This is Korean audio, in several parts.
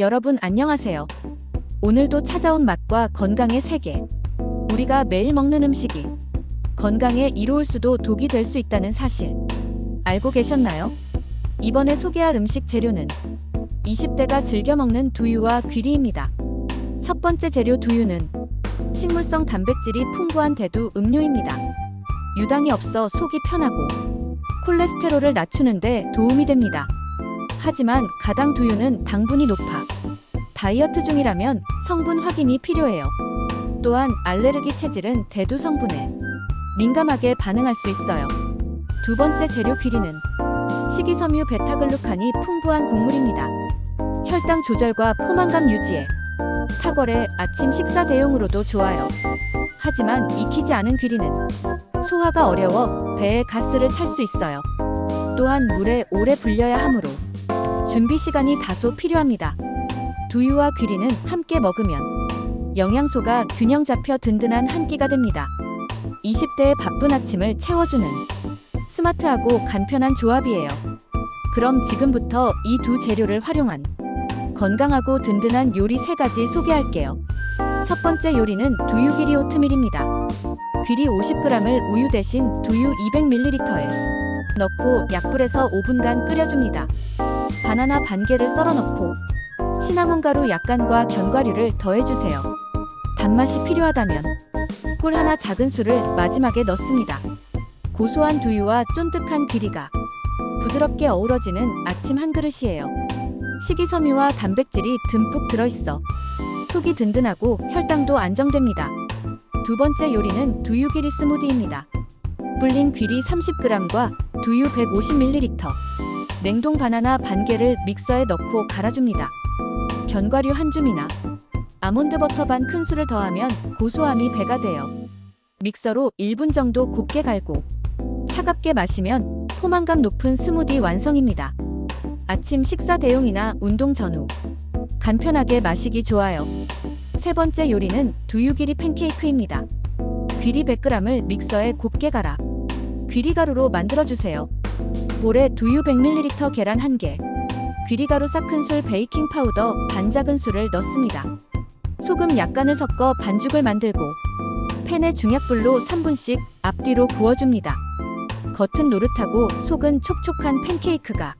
여러분 안녕하세요. 오늘도 찾아온 맛과 건강의 세계. 우리가 매일 먹는 음식이 건강에 이로울 수도 독이 될 수 있다는 사실 알고 계셨나요? 이번에 소개할 음식 재료는 20대가 즐겨 먹는 두유와 귀리입니다. 첫 번째 재료 두유는 식물성 단백질이 풍부한 대두 음료입니다. 유당이 없어 속이 편하고 콜레스테롤을 낮추는데 도움이 됩니다. 하지만 가당 두유는 당분이 높아 다이어트 중이라면 성분 확인이 필요해요. 또한 알레르기 체질은 대두 성분에 민감하게 반응할 수 있어요. 두 번째 재료 귀리는 식이섬유 베타글루칸이 풍부한 곡물입니다. 혈당 조절과 포만감 유지에 탁월해 아침 식사 대용으로도 좋아요. 하지만 익히지 않은 귀리는 소화가 어려워 배에 가스를 찰 수 있어요. 또한 물에 오래 불려야 하므로 준비 시간이 다소 필요합니다. 두유와 귀리는 함께 먹으면 영양소가 균형 잡혀 든든한 한 끼가 됩니다. 20대의 바쁜 아침을 채워주는 스마트하고 간편한 조합이에요. 그럼 지금부터 이 두 재료를 활용한 건강하고 든든한 요리 세 가지 소개할게요. 첫 번째 요리는 두유 귀리 오트밀입니다. 귀리 50g을 우유 대신 두유 200ml에 넣고 약불에서 5분간 끓여줍니다. 바나나 반 개를 썰어 넣고 시나몬 가루 약간과 견과류를 더해주세요. 단맛이 필요하다면 꿀 하나 작은 술을 마지막에 넣습니다. 고소한 두유와 쫀득한 귀리가 부드럽게 어우러지는 아침 한 그릇이에요. 식이섬유와 단백질이 듬뿍 들어있어 속이 든든하고 혈당도 안정됩니다. 두 번째 요리는 두유 귀리 스무디입니다. 불린 귀리 30g과 두유 150ml, 냉동 바나나 반 개를 믹서에 넣고 갈아줍니다. 견과류 한 줌이나 아몬드 버터 반 큰술을 더하면 고소함이 배가 돼요. 믹서로 1분 정도 곱게 갈고 차갑게 마시면 포만감 높은 스무디 완성입니다. 아침 식사 대용이나 운동 전후 간편하게 마시기 좋아요. 세 번째 요리는 두유귀리 팬케이크입니다. 귀리 100g을 믹서에 곱게 갈아 귀리 가루로 만들어주세요. 볼에 두유 100ml 계란 1개, 귀리가루 싹 큰 술 베이킹 파우더 반 작은 술을 넣습니다. 소금 약간을 섞어 반죽을 만들고 팬에 중약불로 3분씩 앞뒤로 구워줍니다. 겉은 노릇하고 속은 촉촉한 팬케이크가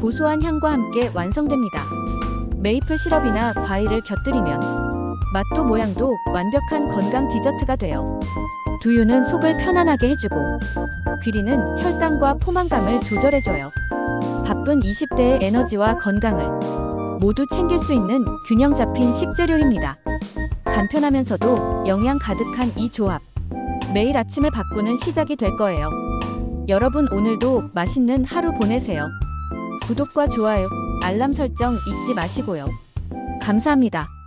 고소한 향과 함께 완성됩니다. 메이플 시럽이나 과일을 곁들이면 맛도 모양도 완벽한 건강 디저트가 돼요. 두유는 속을 편안하게 해주고 귀리는 혈당과 포만감을 조절해줘요. 바쁜 20대의 에너지와 건강을 모두 챙길 수 있는 균형 잡힌 식재료입니다. 간편하면서도 영양 가득한 이 조합. 매일 아침을 바꾸는 시작이 될 거예요. 여러분 오늘도 맛있는 하루 보내세요. 구독과 좋아요, 알람 설정 잊지 마시고요. 감사합니다.